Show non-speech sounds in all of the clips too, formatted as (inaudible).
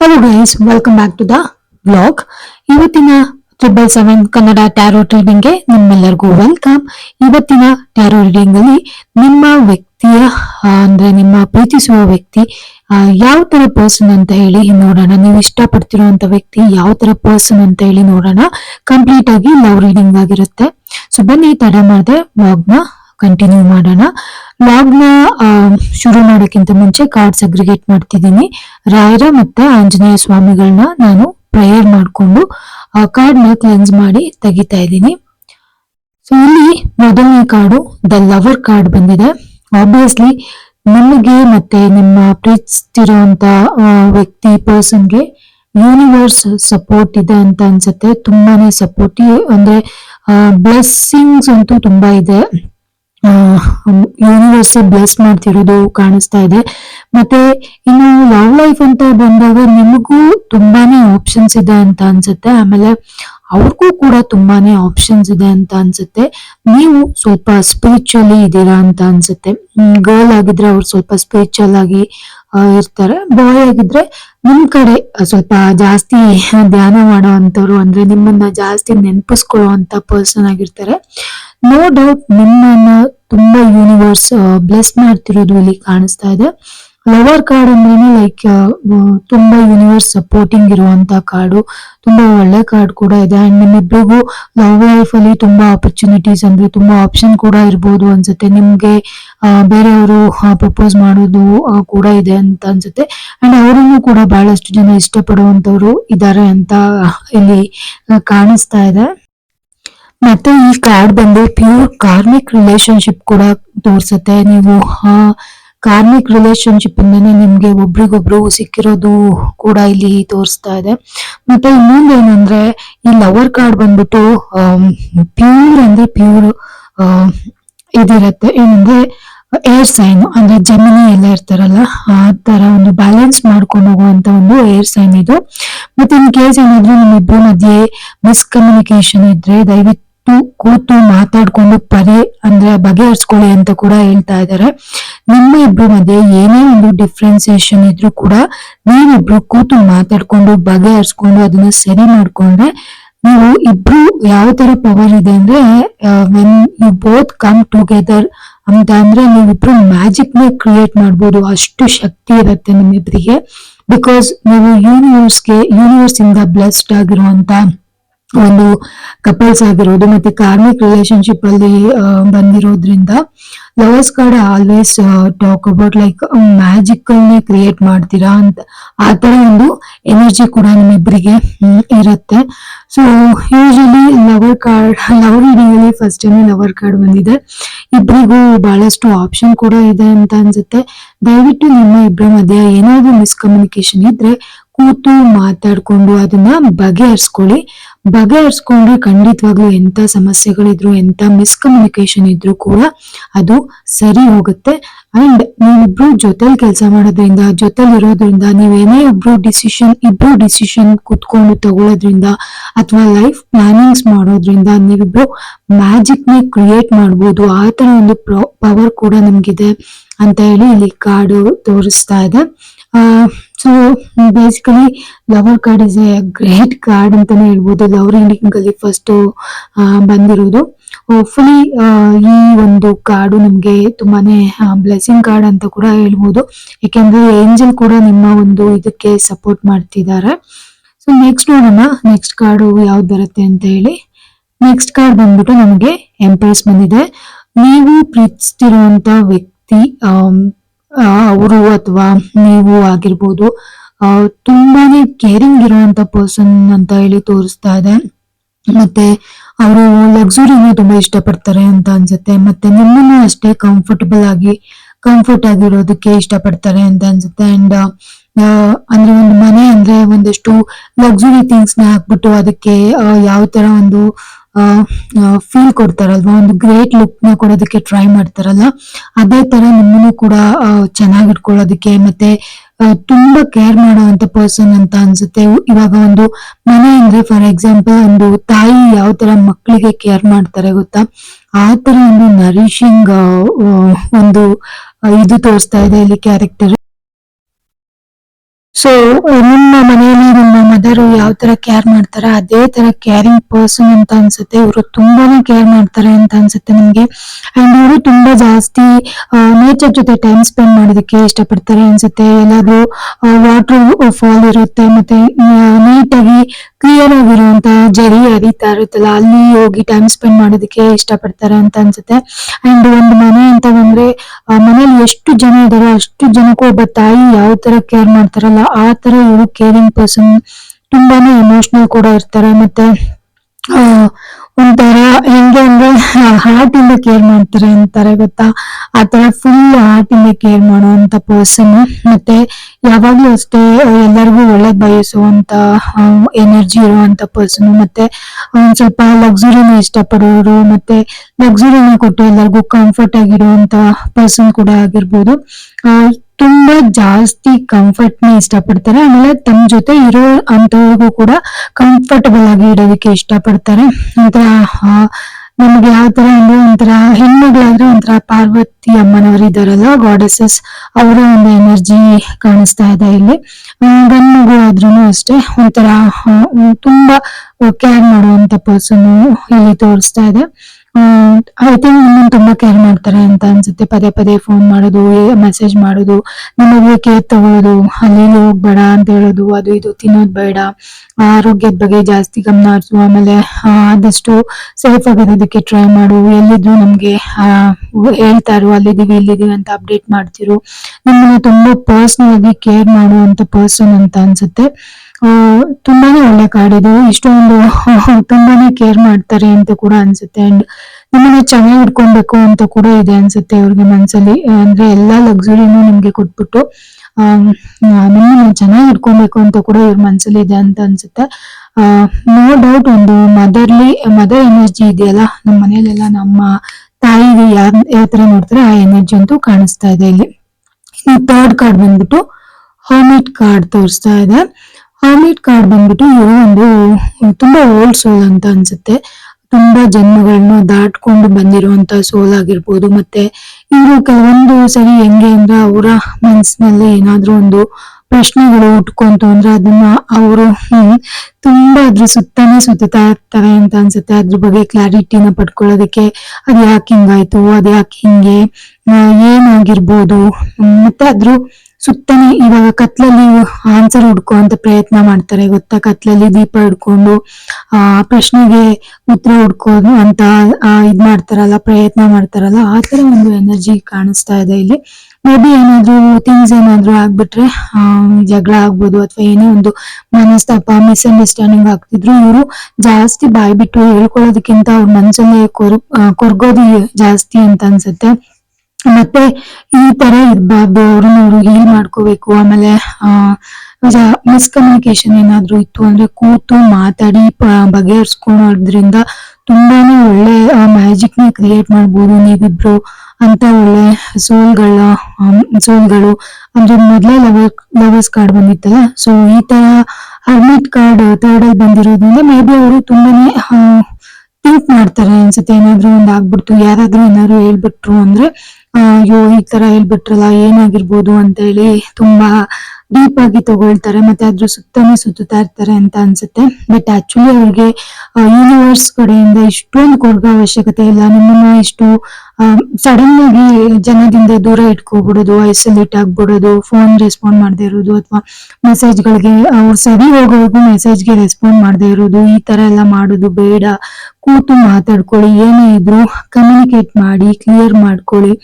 Hello guys welcome back to the blog ಇವತ್ತಿನ triple seven Kannada tarot ಟ್ರೀಡಿಂಗ್ಗೆ ನಿಮ್ಮೆಲ್ಲರಿಗೂ welcome ಇವತ್ತಿನ ಟ್ಯಾರೋ ರೀಡಿಂಗ್ ಅಲ್ಲಿ ನಿಮ್ಮ ವ್ಯಕ್ತಿಯ, ಅಂದ್ರೆ ನಿಮ್ಮ ಪ್ರೀತಿಸುವ ವ್ಯಕ್ತಿ ಯಾವ ತರ ಪರ್ಸನ್ ಅಂತ ಹೇಳಿ ನೋಡೋಣ. ನೀವು ಇಷ್ಟಪಡ್ತಿರುವಂತ ವ್ಯಕ್ತಿ ಯಾವ ತರ ಪರ್ಸನ್ ಅಂತ ಹೇಳಿ ನೋಡೋಣ. ಕಂಪ್ಲೀಟ್ ಆಗಿ ಲವ್ ರೀಡಿಂಗ್ ಆಗಿರುತ್ತೆ. ಸೊ ಬನ್ನಿ, ತಡ ಮಾಡಿದೆ ವ್ಲಾಗ್ನ ಕಂಟಿನ್ಯೂ ಮಾಡೋಣ. ಲಾಗ್ನ ಶುರು ಮಾಡೋಕ್ಕಿಂತ ಮುಂಚೆ ಕಾರ್ಡ್ಸ್ ಅಗ್ರಿಗೇಟ್ ಮಾಡ್ತಿದ್ದೀನಿ. ರಾಯರ ಮತ್ತೆ ಆಂಜನೇಯ ಸ್ವಾಮಿಗಳನ್ನ ನಾನು ಪ್ರೇಯರ್ ಮಾಡಿಕೊಂಡು, ಆ ಕಾರ್ಡ್ನ ಕ್ಲೆನ್ಸ್ ಮಾಡಿ ತೆಗಿತಾ ಇದ್ದೀನಿ. ಸೊ ಇಲ್ಲಿ ಮೊದಲನೇ ಕಾರ್ಡು ದ ಲವರ್ ಕಾರ್ಡ್ ಬಂದಿದೆ. ಆಬ್ವಿಯಸ್ಲಿ ನಿಮಗೆ ಮತ್ತೆ ನಿಮ್ಮ ಪ್ರೀತಿಸ್ತಿರೋಂಥ ವ್ಯಕ್ತಿ ಪರ್ಸನ್ಗೆ ಯೂನಿವರ್ಸ್ ಸಪೋರ್ಟ್ ಇದೆ ಅಂತ ಅನ್ಸುತ್ತೆ. ತುಂಬಾನೇ ಸಪೋರ್ಟಿವ್ ಅಂದ್ರೆ ಬ್ಲೆಸ್ಸಿಂಗ್ಸ್ ಅಂತೂ ತುಂಬಾ ಇದೆ. ಯೂನಿವರ್ಸ್ ಬ್ಲೆಸ್ ಮಾಡ್ತಿರೋದು ಕಾಣಿಸ್ತಾ ಇದೆ. ಮತ್ತೆ ಇನ್ನು ಲವ್ ಲೈಫ್ ಅಂತ ಬಂದಾಗ ನಿಮಗೂ ತುಂಬಾನೇ ಆಪ್ಷನ್ಸ್ ಇದೆ ಅಂತ ಅನ್ಸುತ್ತೆ. ಆಮೇಲೆ ಅವ್ರಿಗೂ ಕೂಡ ತುಂಬಾನೇ ಆಪ್ಷನ್ಸ್ ಇದೆ ಅಂತ ಅನ್ಸುತ್ತೆ. ನೀವು ಸ್ವಲ್ಪ ಸ್ಪಿರಿಚುವಲಿ ಇದ್ದೀರಾ ಅಂತ ಅನ್ಸುತ್ತೆ. ಗರ್ಲ್ ಆಗಿದ್ರೆ ಅವ್ರು ಸ್ವಲ್ಪ ಸ್ಪಿರಿಚುವಲ್ ಆಗಿ ಇರ್ತಾರೆ. ಬಾಯ್ ಆಗಿದ್ರೆ ನಿಮ್ ಕಡೆ ಸ್ವಲ್ಪ ಜಾಸ್ತಿ ಧ್ಯಾನ ಮಾಡೋ ಅಂತವ್ರು ಅಂದ್ರೆ ನಿಮ್ಮನ್ನ ಜಾಸ್ತಿ ನೆನಪಿಸ್ಕೊಳ್ಳೋ ಅಂತ ಪರ್ಸನ್ ಆಗಿರ್ತಾರೆ. ನೋ ಡೌಟ್ ನಿಮ್ಮನ್ನ ತುಂಬಾ ಯೂನಿವರ್ಸ್ ಬ್ಲೆಸ್ ಮಾಡ್ತಿರೋದು ಇಲ್ಲಿ ಕಾಣಿಸ್ತಾ ಇದೆ. ಲವರ್ ಕಾರ್ಡ್ ಅಂದ್ರೇನೆ ಲೈಕ್ ತುಂಬಾ ಯೂನಿವರ್ಸ್ ಸಪೋರ್ಟಿಂಗ್ ಇರುವಂತ ಕಾರ್ಡು ತುಂಬಾ ಒಳ್ಳೆ ಕಾರ್ಡ್ ಕೂಡ ಇದೆ. ಅಂಡ್ ನಿಮ್ಮಿಬ್ರಿಗೂ ಲವ್ ಲೈಫ್ ಅಲ್ಲಿ ತುಂಬಾ ಆಪರ್ಚುನಿಟೀಸ್ ಅಂದ್ರೆ ತುಂಬಾ ಆಪ್ಷನ್ ಕೂಡ ಇರ್ಬೋದು ಅನ್ಸುತ್ತೆ. ನಿಮ್ಗೆ ಬೇರೆಯವರು ಪ್ರಪೋಸ್ ಮಾಡೋದು ಕೂಡ ಇದೆ ಅಂತ ಅನ್ಸುತ್ತೆ. ಅಂಡ್ ಅವರನ್ನು ಕೂಡ ಬಹಳಷ್ಟು ಜನ ಇಷ್ಟಪಡುವಂತವ್ರು ಇದ್ದಾರೆ ಅಂತ ಇಲ್ಲಿ ಕಾಣಿಸ್ತಾ ಇದೆ. ಮತ್ತೆ ಈ ಕಾರ್ಡ್ ಬಂದು ಪ್ಯೂರ್ ಕಾರ್ಮಿಕ್ ರಿಲೇಶನ್ಶಿಪ್ ಕೂಡ ತೋರಿಸುತ್ತೆ. ನೀವು ಆ ಕಾರ್ಮಿಕ್ ರಿಲೇಶನ್ಶಿಪ್ ಇಂದಾನೆ ನಿಮ್ಗೆ ಒಬ್ರಿಗೊಬ್ರು ಸಿಕ್ಕಿರೋದು ಕೂಡ ಇಲ್ಲಿ ತೋರಿಸ್ತಾ ಇದೆ. ಮತ್ತೆ ಇನ್ನೊಂದು ಏನಂದ್ರೆ, ಈ ಲವರ್ ಕಾರ್ಡ್ ಬಂದ್ಬಿಟ್ಟು ಪ್ಯೂರ್ ಅಂದ್ರೆ ಪ್ಯೂರ್ ಇದಿರತ್ತೆ. ಏನಂದ್ರೆ ಏರ್ ಸೈನ್ ಅಂದ್ರೆ ಜಮಿನಿ ಎಲ್ಲ ಇರ್ತಾರಲ್ಲ, ಆ ತರ ಒಂದು ಬ್ಯಾಲೆನ್ಸ್ ಮಾಡ್ಕೊಂಡು ಹೋಗುವಂತ ಒಂದು ಏರ್ ಸೈನ್ ಇದು. ಮತ್ತೆ ಇನ್ ಕೇಸ್ ಏನಾದ್ರು ನಿಮ್ಮಿಬ್ರು ಮಧ್ಯೆ ಮಿಸ್ಕಮ್ಯುನಿಕೇಶನ್ ಇದ್ರೆ ದಯವಿಟ್ಟು ಕೂತು ಮಾತಾಡ್ಕೊಂಡು ಪರಿ ಅಂದ್ರೆ ಬಗೆಹರಿಸ್ಕೊಳ್ಳಿ ಅಂತ ಕೂಡ ಹೇಳ್ತಾ ಇದ್ದಾರೆ. ನಿಮ್ಮ ಇಬ್ರು ಮಧ್ಯೆ ಏನೇ ಒಂದು ಡಿಫ್ರೆನ್ಸಿಯೇಷನ್ ಇದ್ರೂ ಕೂಡ ನೀವಿಬ್ರು ಕೂತು ಮಾತಾಡ್ಕೊಂಡು ಬಗೆಹರಿಸ್ಕೊಂಡು ಅದನ್ನ ಸರಿ ಮಾಡ್ಕೊಂಡ್ರೆ ನೀವು ಇಬ್ರು ಯಾವ ತರ ಪವರ್ ಇದೆ ಅಂದ್ರೆ when you both come together ಅಂತ ಅಂದ್ರೆ ನೀವಿಬ್ರು ಮ್ಯಾಜಿಕ್ನ ಕ್ರಿಯೇಟ್ ಮಾಡ್ಬೋದು. ಅಷ್ಟು ಶಕ್ತಿ ಇರುತ್ತೆ ನಿಮ್ಮಿಬ್ರಿಗೆ. ಬಿಕಾಸ್ ನೀವು ಯೂನಿವರ್ಸ್ಗೆ ಯೂನಿವರ್ಸ್ ಇಂದ ಬ್ಲೆಸ್ಡ್ ಆಗಿರುವಂತ ಒಂದು ಕಪಲ್ಸ್ ಆಗಿರೋದು ಮತ್ತೆ ಕಾರ್ಮಿಕ್ ರಿಲೇಶನ್ಶಿಪ್ ಅಲ್ಲಿ ಬಂದಿರೋದ್ರಿಂದ lovers card always talk about like magic ನೇ ಕ್ರಿಯೇಟ್ ಮಾಡ್ತೀರಾ ಅಂತ. ಆ ತರ ಒಂದು ಎನರ್ಜಿ ಕೂಡ ನಿಮ್ಮಿಬ್ಬರಿಗೆ ಇರುತ್ತೆ. So usually lover card lover ಇಡಿಯಲ್ಲಿ first time lover card ಬಂದಿದೆ. ಇಬ್ಬರಿಗೂ ಬಹಳಷ್ಟು ಆಪ್ಷನ್ ಕೂಡ ಇದೆ ಅಂತ ಅನ್ಸುತ್ತೆ. ದಯವಿಟ್ಟು ನಿಮ್ಮ ಇಬ್ಬರ ಮಧ್ಯೆ ಏನಾದ್ರೂ ಮಿಸ್ಕಮ್ಯುನಿಕೇಶನ್ ಇದ್ರೆ ಕೂತು ಮಾತಾಡ್ಕೊಂಡು ಅದನ್ನ ಬಗೆಹರಿಸ್ಕೊಳ್ಳಿ. ಬಗೆಹರಿಸ್ಕೊಂಡ್ರೆ ಖಂಡಿತವಾಗ್ಲೂ ಎಂತ ಸಮಸ್ಯೆಗಳಿದ್ರು, ಎಂತ ಮಿಸ್ಕಮ್ಯುನಿಕೇಶನ್ ಇದ್ರು ಕೂಡ ಅದು ಸರಿ ಹೋಗುತ್ತೆ. ಅಂಡ್ ನೀವಿಬ್ರು ಜೊತೆಲಿ ಕೆಲಸ ಮಾಡೋದ್ರಿಂದ, ಜೊತೆಲಿ ಇರೋದ್ರಿಂದ ನೀವೇನೇ ಒಬ್ರು ಡಿಸಿಷನ್ ಇಬ್ರು ಡಿಸಿಷನ್ ಕುತ್ಕೊಂಡು ತಗೊಳ್ಳೋದ್ರಿಂದ ಅಥವಾ ಲೈಫ್ ಪ್ಲಾನಿಂಗ್ಸ್ ಮಾಡೋದ್ರಿಂದ ನೀವಿಬ್ರು ಮ್ಯಾಜಿಕ್ ನೇ ಕ್ರಿಯೇಟ್ ಮಾಡ್ಬೋದು. ಆ ತರ ಒಂದು ಪವರ್ ಕೂಡ ನಮಗಿದೆ ಅಂತ ಹೇಳಿ ಇಲ್ಲಿ ಕಾರ್ಡು ತೋರಿಸ್ತಾ ಇದೆ. So basically lover card is a great card ಅಂತಾನೆ ಹೇಳ್ಬೋದು. ಲವರ್ ಇಂಡಿಂಗ್ ಅಲ್ಲಿ ಫಸ್ಟ್ ಬಂದಿರೋದು. ಹೋಪ್ಫುಲಿ ಈ ಒಂದು ಕಾರ್ಡು ನಿಮ್ಗೆ ತುಂಬಾನೇ ಬ್ಲೆಸ್ಸಿಂಗ್ ಕಾರ್ಡ್ ಅಂತ ಕೂಡ ಹೇಳ್ಬೋದು. ಯಾಕೆಂದ್ರೆ ಏಂಜಲ್ ಕೂಡ ನಿಮ್ಮ ಒಂದು ಇದಕ್ಕೆ ಸಪೋರ್ಟ್ ಮಾಡ್ತಿದ್ದಾರೆ. ಸೊ ನೆಕ್ಸ್ಟ್ ನೋಡೋಣ. ನೆಕ್ಸ್ಟ್ ಕಾರ್ಡು ಯಾವ್ದು ಬರುತ್ತೆ ಅಂತ ಹೇಳಿ. ನೆಕ್ಸ್ಟ್ ಕಾರ್ಡ್ ಬಂದ್ಬಿಟ್ಟು ನಮಗೆ ಎಂಪ್ರೆಸ್ ಬಂದಿದೆ. ನೀವು ಪ್ರೀತಿಸ್ತಿರುವಂತ ವ್ಯಕ್ತಿ ಅವರು ಅಥವಾ ನೀವು ಆಗಿರ್ಬೋದು ತುಂಬಾನೇ ಕೇರಿಂಗ್ ಇರುವಂತ ಪರ್ಸನ್ ಅಂತ ಹೇಳಿ ತೋರಿಸ್ತಾ ಇದೆ. ಮತ್ತೆ ಅವರು ಲಕ್ಸುರಿನ ತುಂಬಾ ಇಷ್ಟಪಡ್ತಾರೆ ಅಂತ ಅನ್ಸುತ್ತೆ. ಮತ್ತೆ ನಿಮ್ಮನ್ನು ಅಷ್ಟೇ ಕಂಫರ್ಟಬಲ್ ಆಗಿ ಕಂಫರ್ಟ್ ಆಗಿರೋದಕ್ಕೆ ಇಷ್ಟಪಡ್ತಾರೆ ಅಂತ ಅನ್ಸುತ್ತೆ. ಅಂಡ್ ಅಂದ್ರೆ ಒಂದು ಮನೆ ಅಂದ್ರೆ ಒಂದಷ್ಟು ಲಕ್ಸುರಿ ಥಿಂಗ್ಸ್ನ ಹಾಕ್ಬಿಟ್ಟು ಅದಕ್ಕೆ ಯಾವ ತರ ಒಂದು ಫೀಲ್ ಕೊಡ್ತಾರಲ್ವಾ? ಒಂದು ಗ್ರೇಟ್ ಲುಕ್ನ ಕೊಡೋದಕ್ಕೆ ಟ್ರೈ ಮಾಡ್ತಾರಲ್ಲ? ಅದೇ ತರ ನಿಮ್ಮನ್ನು ಕೂಡ ಚೆನ್ನಾಗಿ ಇಟ್ಕೊಳ್ಳೋದಕ್ಕೆ ಮತ್ತೆ ತುಂಬಾ ಕೇರ್ ಮಾಡುವಂತ ಪರ್ಸನ್ ಅಂತ ಅನ್ಸುತ್ತೆ. ಇವಾಗ ಒಂದು ಮನೆ ಅಂದ್ರೆ ಫಾರ್ ಎಕ್ಸಾಂಪಲ್ ಒಂದು ತಾಯಿ ಯಾವ ತರ ಮಕ್ಕಳಿಗೆ ಕೇರ್ ಮಾಡ್ತಾರೆ ಗೊತ್ತಾ? ಆ ತರ ಒಂದು ನರಿಷಿಂಗ್ ಒಂದು ಇದು ತೋರಿಸ್ತಾ ಇದೆ ಇಲ್ಲಿ ಕ್ಯಾರೆಕ್ಟರ್ ಸೊ ನಿಮ್ಮ ಮನೆಯಲ್ಲಿ ನಿಮ್ಮ ಮದರ್ ಯಾವ ತರ ಕೇರ್ ಮಾಡ್ತಾರ ಅದೇ ತರ ಕೇರಿಂಗ್ ಪರ್ಸನ್ ಅಂತ ಅನ್ಸುತ್ತೆ. ಇವರು ತುಂಬಾನೇ ಕೇರ್ ಮಾಡ್ತಾರೆ ಅಂತ ಅನ್ಸುತ್ತೆ ನಿಮ್ಗೆ. ಅಂಡ್ ಇವರು ತುಂಬಾ ಜಾಸ್ತಿ ನೇಚರ್ ಜೊತೆ ಟೈಮ್ ಸ್ಪೆಂಡ್ ಮಾಡೋದಕ್ಕೆ ಇಷ್ಟಪಡ್ತಾರೆ ಅನ್ಸುತ್ತೆ. ಎಲ್ಲಾದ್ರೂ ವಾಟರ್ ಫಾಲ್ ಇರುತ್ತೆ ಮತ್ತೆ ನೀಟಾಗಿ ಕ್ಲಿಯರ್ ಆಗಿರುವಂತ ಜರಿ ಹರಿತಾ ಇರುತ್ತಲ್ಲ, ಅಲ್ಲಿ ಹೋಗಿ ಟೈಮ್ ಸ್ಪೆಂಡ್ ಮಾಡೋದಕ್ಕೆ ಇಷ್ಟಪಡ್ತಾರೆ ಅಂತ ಅನ್ಸುತ್ತೆ. ಅಂಡ್ ಒಂದು ಮನೆ ಅಂತ ಬಂದ್ರೆ ಮನೇಲಿ ಎಷ್ಟು ಜನ ಇದಾರೋ ಅಷ್ಟು ಜನಕ್ಕೂ ಒಬ್ಬ ತಾಯಿ ಯಾವ ತರ ಕೇರ್ ಮಾಡ್ತಾರಲ್ಲ ಆ ತರ ಇವರು ಕೇರಿಂಗ್ ಪರ್ಸನ್ ತುಂಬಾನೇ ಎಮೋಷನಲ್ ಕೂಡ ಇರ್ತಾರೆ. ಮತ್ತೆ ಒಂಥರ ಹೆಂಗೆ ಅಂದ್ರೆ ಹಾರ್ಟ್ ಇಂದ ಕೇರ್ ಮಾಡ್ತಾರೆ ಅಂತಾರೆ ಗೊತ್ತಾ? ಆ ತರ ಫುಲ್ ಹಾರ್ಟ್ ಇಂದ ಕೇರ್ ಮಾಡುವಂತ ಪರ್ಸನ್ ಮತ್ತೆ, ಯಾವಾಗ್ಲೂ ಅಷ್ಟೇ, ಎಲ್ಲರಿಗೂ ಒಳ್ಳೇದ್ ಬಯಸುವಂತ ಎನರ್ಜಿ ಇರುವಂತ ಪರ್ಸನ್ ಮತ್ತೆ ಒಂದ್ ಸ್ವಲ್ಪ ಲಕ್ಸುರಿನ ಇಷ್ಟಪಡೋರು, ಮತ್ತೆ ಲಕ್ಸುರಿನ ಕೊಟ್ಟು ಎಲ್ಲರಿಗೂ ಕಂಫರ್ಟ್ ಆಗಿರುವಂತ ಪರ್ಸನ್ ಕೂಡ ಆಗಿರ್ಬೋದು. ತುಂಬಾ ಜಾಸ್ತಿ ಕಂಫರ್ಟ್ನ ಇಷ್ಟಪಡ್ತಾರೆ. ಆಮೇಲೆ ತಮ್ಮ ಜೊತೆ ಇರೋ ಅಂತವ್ರಿಗೂ ಕೂಡ ಕಂಫರ್ಟಬಲ್ ಆಗಿ ಇಡೋದಕ್ಕೆ ಇಷ್ಟಪಡ್ತಾರೆ. ಒಂಥರ ನಮ್ಗೆ ಯಾವ ತರ ಅಂದ್ರೆ ಒಂಥರ ಹೆಣ್ಮಗಳಾದ್ರೆ ಒಂಥರ ಪಾರ್ವತಿ ಅಮ್ಮನವರು ಇದಾರಲ್ಲ ಗಾಡೆಸಸ್ ಅವರ ಒಂದು ಎನರ್ಜಿ ಕಾಣಿಸ್ತಾ ಇದೆ ಇಲ್ಲಿ. ಗಂಡು ಆದ್ರೂ ಅಷ್ಟೇ, ಒಂಥರ ತುಂಬಾ ಕೇರ್ ಮಾಡುವಂತ ಪರ್ಸನ್ ಇಲ್ಲಿ ತೋರಿಸ್ತಾ ಇದೆ. ಐ ಥಿಂಕ್ ನಿಮ್ಮನ್ನ ತುಂಬಾ ಕೇರ್ ಮಾಡ್ತಾರೆ ಅಂತ ಅನ್ಸುತ್ತೆ. ಪದೇ ಪದೇ ಫೋನ್ ಮಾಡೋದು ಮೆಸೇಜ್ ಮಾಡೋದು, ನಮಗೆ ಕೇರ್ ತಗೊಳ್ಳೋದು ಅಲ್ಲಿ ಹೋಗ್ಬೇಡ ಅಂತ ಹೇಳೋದು, ಅದು ಇದು ತಿನ್ನೋದು ಬೇಡ, ಆರೋಗ್ಯದ ಬಗ್ಗೆ ಜಾಸ್ತಿ ಗಮನ ಹರಿಸು, ಆಮೇಲೆ ಆದಷ್ಟು ಸೇಫ್ ಆಗಿರೋದಕ್ಕೆ ಟ್ರೈ ಮಾಡು, ಎಲ್ಲಿದ್ರು ನಮ್ಗೆ ಹೇಳ್ತಾರೋ ಅಲ್ಲಿದೀವಿ ಇಲ್ಲಿದ್ದೀವಿ ಅಂತ ಅಪ್ಡೇಟ್ ಮಾಡ್ತಿರು. ನಿಮ್ಮನ್ನ ತುಂಬಾ ಪರ್ಸನಲ್ ಆಗಿ ಕೇರ್ ಮಾಡುವಂತ ಪರ್ಸನ್ ಅಂತ ಅನ್ಸುತ್ತೆ. ತುಂಬಾನೇ ಒಳ್ಳೆ ಕಾರ್ಡ್ ಇದು. ಇಷ್ಟೊಂದು ತುಂಬಾನೇ ಕೇರ್ ಮಾಡ್ತಾರೆ ಅಂತ ಕೂಡ ಅನ್ಸುತ್ತೆ. ಅಂಡ್ ನಿಮ್ಮನ್ನ ಚೆನ್ನಾಗಿ ಇಟ್ಕೊಬೇಕು ಅಂತ ಕೂಡ ಇದೆ ಅನ್ಸುತ್ತೆ ಅವ್ರಿಗೆ ಮನ್ಸಲ್ಲಿ. ಅಂದ್ರೆ ಎಲ್ಲಾ ಲಕ್ಸುರಿನೂ ನಿಮ್ಗೆ ಕೊಟ್ಬಿಟ್ಟು ಆ, ನಿಮ್ಮನ್ನ ಚೆನ್ನಾಗಿ ಇಟ್ಕೊಬೇಕು ಅಂತ ಕೂಡ ಇವ್ರ ಮನ್ಸಲ್ಲಿ ಇದೆ ಅಂತ ಅನ್ಸುತ್ತೆ. ನೋ ಡೌಟ್ ಒಂದು ಮದರ್ಲಿ ಮದರ್ ಎನರ್ಜಿ ಇದೆಯಲ್ಲ? ನಮ್ಮ ಮನೆಯಲ್ಲೆಲ್ಲ ನಮ್ಮ ತಾಯಿಗೆ ಯಾವ ಯಾವ ತರ ನೋಡ್ತಾರೆ ಆ ಎನರ್ಜಿ ಅಂತೂ ಕಾಣಿಸ್ತಾ ಇದೆ ಇಲ್ಲಿ. ಇನ್ನು ಥರ್ಡ್ ಕಾರ್ಡ್ ಬಂದ್ಬಿಟ್ಟು ಹರ್ಮಿಟ್ ಕಾರ್ಡ್ ತೋರಿಸ್ತಾ ಇದೆ. ಹರ್ಮಿಟ್ ಕಾರ್ಡ್ ಬಂದ್ಬಿಟ್ಟು ಇವರು ಒಂದು ತುಂಬಾ ಓಲ್ಡ್ ಸೋಲ್ ಅಂತ ಅನ್ಸುತ್ತೆ. ತುಂಬಾ ಜನ್ಮಗಳನ್ನ ದಾಟ್ಕೊಂಡು ಬಂದಿರುವಂತ ಸೋಲ್ ಆಗಿರ್ಬೋದು. ಮತ್ತೆ ಇವರು ಕೆಲವೊಂದು ಸರಿ ಹೆಂಗೆ ಅಂದ್ರೆ ಅವರ ಮನಸ್ಸಿನಲ್ಲಿ ಏನಾದ್ರೂ ಒಂದು ಪ್ರಶ್ನೆಗಳು ಉಟ್ಕೊಂತು ಅಂದ್ರೆ ಅದನ್ನ ಅವರು ತುಂಬಾ ಅದ್ರ ಸುತ್ತಾನೆ ಸುತ್ತಾ ಇರ್ತಾರೆ ಅಂತ ಅನ್ಸುತ್ತೆ. ಅದ್ರ ಬಗ್ಗೆ ಕ್ಲಾರಿಟಿನ ಪಡ್ಕೊಳ್ಳೋದಕ್ಕೆ ಅದ್ ಯಾಕೆ ಹಿಂಗಾಯ್ತು ಅದ್ ಯಾಕೆ ಹಿಂಗೆ ಏನಾಗಿರ್ಬೋದು. ಮತ್ತೆ ಅದ್ರ ಸುತ್ತನೆ ಇವಾಗ ಕತ್ಲಲ್ಲಿ ಆನ್ಸರ್ ಹುಡ್ಕೋ ಅಂತ ಪ್ರಯತ್ನ ಮಾಡ್ತಾರೆ. ಗೊತ್ತಾ? ಕತ್ಲಲ್ಲಿ ದೀಪ ಹಿಡ್ಕೊಂಡು, ಆ, ಪ್ರಶ್ನೆಗೆ ಉತ್ತರ ಹುಡ್ಕೋದು ಅಂತ ಇದ್ ಮಾಡ್ತಾರಲ್ಲ, ಪ್ರಯತ್ನ ಮಾಡ್ತಾರಲ್ಲ, ಆ ತರ ಒಂದು ಎನರ್ಜಿ ಕಾಣಿಸ್ತಾ ಇದೆ ಇಲ್ಲಿ. ಮೇ ಬಿ ಏನಾದ್ರು ಥಿಂಗ್ಸ್ ಏನಾದ್ರು ಆಗ್ಬಿಟ್ರೆ ಜಗಳ ಆಗ್ಬೋದು ಅಥವಾ ಏನೇ ಒಂದು ಮನಸ್ತಾಪ ಮಿಸ್ಅಂಡರ್ಸ್ಟ್ಯಾಂಡಿಂಗ್ ಆಗ್ತಿದ್ರು, ಇವರು ಜಾಸ್ತಿ ಬಾಯ್ಬಿಟ್ಟು ಹೇಳ್ಕೊಳ್ಳೋದಕ್ಕಿಂತ ಅವ್ರ ಮನ್ಸಲ್ಲೇ ಕೊರ್ ಕೊರ್ಗೋದು ಜಾಸ್ತಿ ಅಂತ ಅನ್ಸುತ್ತೆ. ಮತ್ತೆ ಈ ತರ ಇರ್ಬಾರ್ದು ಅವ್ರನ್ನ ಅವ್ರು ಹೀಲ್ ಮಾಡ್ಕೋಬೇಕು, ಆಮೇಲೆ, ಆ ಮಿಸ್ಕಮ್ಯುನಿಕೇಶನ್ ಏನಾದ್ರು ಇತ್ತು ಅಂದ್ರೆ ಕೂತು ಮಾತಾಡಿ ಬಗೆಹರಿಸ್ಕೊಳೋದ್ರಿಂದ ತುಂಬಾನೇ ಒಳ್ಳೆ ಮ್ಯಾಜಿಕ್ನ ಕ್ರಿಯೇಟ್ ಮಾಡ್ಬೋದು ನೀವಿಬ್ರು ಅಂತ ಒಳ್ಳೆ ಸೋಲ್ಗಳ ಸೋಲ್ಗಳು ಅಂದ್ರೆ ಮೊದ್ಲೇ ಲವರ್ ಲವರ್ಸ್ ಕಾರ್ಡ್ ಬಂದಿತ್ತಲ್ಲ ಸೊ ಈ ತರ ಹರ್ಮಿಟ್ ಕಾರ್ಡ್ ಥರ್ಡ್ ಅಲ್ಲಿ ಬಂದಿರೋದ್ರಿಂದ ಮೇ ಬಿ ಅವರು ತುಂಬಾನೇ ಥಿಂಕ್ ಮಾಡ್ತಾರೆ ಅನ್ಸುತ್ತೆ. ಏನಾದ್ರು ಒಂದ್ ಆಗ್ಬಿಡ್ತು, ಯಾರಾದ್ರೂ ಏನಾದ್ರು ಹೇಳ್ಬಿಟ್ರು ಅಂದ್ರೆ ಅಯ್ಯೋ ಈ ತರ ಹೇಳ್ಬಿಟ್ರಲ್ಲ ಏನಾಗಿರ್ಬೋದು ಅಂತ ಹೇಳಿ ತುಂಬಾ ಡೀಪ್ ಆಗಿ ತಗೊಳ್ತಾರೆ, ಮತ್ತೆ ಅದ್ರ ಸುತ್ತನೇ ಸುತ್ತುತ್ತಾ ಇರ್ತಾರೆ ಅಂತ ಅನ್ಸುತ್ತೆ. ಬಟ್ ಆಕ್ಚುಲಿ ಅವ್ರಿಗೆ ಯೂನಿವರ್ಸ್ ಕಡೆಯಿಂದ ಇಷ್ಟೊಂದು ಕೊಡ್ಗ ಅವಶ್ಯಕತೆ ಇಲ್ಲ. ನಿಮ್ಮನ್ನ ಇಷ್ಟು ಸಡನ್ ಆಗಿ ಜನದಿಂದ ದೂರ ಇಟ್ಕೋಬಿಡೋದು ಐಸೋಲೇಟ್ ಆಗ್ಬಿಡೋದು ಫೋನ್ ರೆಸ್ಪಾಂಡ್ ಮಾಡದೆ ಇರೋದು, ಅಥವಾ ಮೆಸೇಜ್ಗಳಿಗೆ ಅವ್ರ ಸರಿ ಹೋಗೋವರೆಗೂ ಮೆಸೇಜ್ಗೆ ರೆಸ್ಪಾಂಡ್ ಮಾಡದೆ ಇರೋದು, ಈ ತರ ಎಲ್ಲ ಮಾಡೋದು ಬೇಡ. ಕೂತು ಮಾತಾಡ್ಕೊಳ್ಳಿ, ಏನೇ ಇದ್ರು ಕಮ್ಯುನಿಕೇಟ್ ಮಾಡಿ ಕ್ಲಿಯರ್ ಮಾಡ್ಕೊಳ್ಳಿ.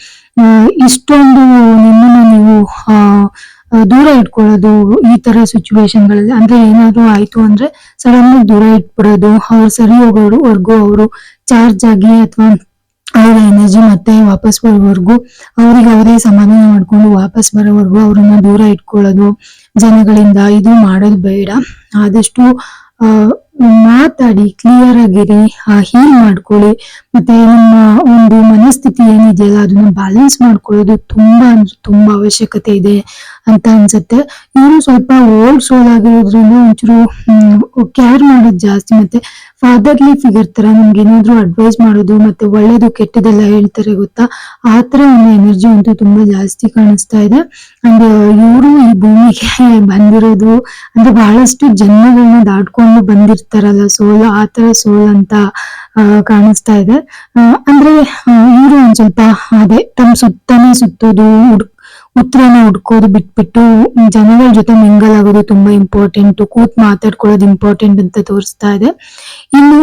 ಇಷ್ಟೊಂದು ನಿಮ್ಮನ್ನ ನೀವು ದೂರ ಇಟ್ಕೊಳ್ಳೋದು, ಈ ತರ ಸಿಚುವೇಶನ್ಗಳಲ್ಲಿ ಅಂದ್ರೆ ಏನಾದ್ರು ಆಯ್ತು ಅಂದ್ರೆ ಸಡನ್ ದೂರ ಇಟ್ಬಿಡೋದು, ಅವ್ರು ಸರಿ ಹೋಗೋವರೆಗೂ ಅವರು ಚಾರ್ಜ್ ಆಗಿ ಅಥವಾ ಅವರ ಎನರ್ಜಿ ಮತ್ತೆ ವಾಪಸ್ ಬರೋವರೆಗೂ ಅವ್ರಿಗೆ ಅವರೇ ಸಮಾಧಾನ ಮಾಡ್ಕೊಂಡು ವಾಪಸ್ ಬರೋವರೆಗೂ ಅವ್ರನ್ನ ದೂರ ಇಟ್ಕೊಳ್ಳೋದು, ಜನಗಳಿಂದ ಇದು ಮಾಡೋದು ಬೇಡ. ಆದಷ್ಟು ಮಾತಾಡಿ ಕ್ಲಿಯರ್ ಆಗಿರಿ ಹೀಲ್ ಮಾಡ್ಕೊಳ್ಳಿ. ಮತ್ತೆ ನಿಮ್ಮ ಒಂದು ಮನಸ್ಥಿತಿ ಏನಿದೆಯಲ್ಲ, ಅದನ್ನ ಬ್ಯಾಲೆನ್ಸ್ ಮಾಡ್ಕೊಳ್ಳೋದು ತುಂಬಾ ಅಂದ್ರೆ ತುಂಬಾ ಅವಶ್ಯಕತೆ ಇದೆ ಅಂತ ಅನ್ಸುತ್ತೆ. ಇವರು ಸ್ವಲ್ಪ ಓಲ್ಡ್ ಸೋಲ್ ಆಗಿರೋದ್ರಿಂದ ಒಂಚೂರು ಕೇರ್ ಮಾಡೋದು ಜಾಸ್ತಿ. ಮತ್ತೆ ಫಾದರ್ಲಿ ಫಿಗರ್ ತರ ನಮ್ಗೆ ಏನಾದ್ರು ಅಡ್ವೈಸ್ ಮಾಡೋದು, ಮತ್ತೆ ಒಳ್ಳೇದು ಕೆಟ್ಟದೆಲ್ಲ ಹೇಳ್ತಾರೆ ಗೊತ್ತಾ? ಆ ತರ ಒಂದು ಎನರ್ಜಿ ಅಂತೂ ತುಂಬಾ ಜಾಸ್ತಿ ಕಾಣಿಸ್ತಾ ಇದೆ. ಅಂಡ್ ಇವರು ಈ ಭೂಮಿಗೆ ಬಂದಿರೋದು ಅಂದ್ರೆ ಬಹಳಷ್ಟು ಜನ್ಮಗಳನ್ನ ದಾಟ್ಕೊಂಡು ಬಂದಿರ್ತಾರಲ್ಲ ಸೋಲು, ಆ ತರ ಸೋಲ್ ಅಂತ ಕಾಣಿಸ್ತಾ ಇದೆ. ಅಂದ್ರೆ ಇವರು ಒಂದ್ ಸ್ವಲ್ಪ ಅದೇ ತಮ್ಮ ಸುತ್ತನೇ ಸುತ್ತೋದು ಉತ್ತರನ ಹುಡ್ಕೋದು ಬಿಟ್ಬಿಟ್ಟು, ಜನಗಳ ಜೊತೆ ಮಿಂಗಲ್ ಆಗೋದು ತುಂಬಾ ಇಂಪಾರ್ಟೆಂಟ್ ಕೂತ್ ಮಾತಾಡ್ಕೊಳ್ಳೋದು ಇಂಪಾರ್ಟೆಂಟ್ ಅಂತ ತೋರಿಸ್ತಾ ಇದೆ. ಇನ್ನು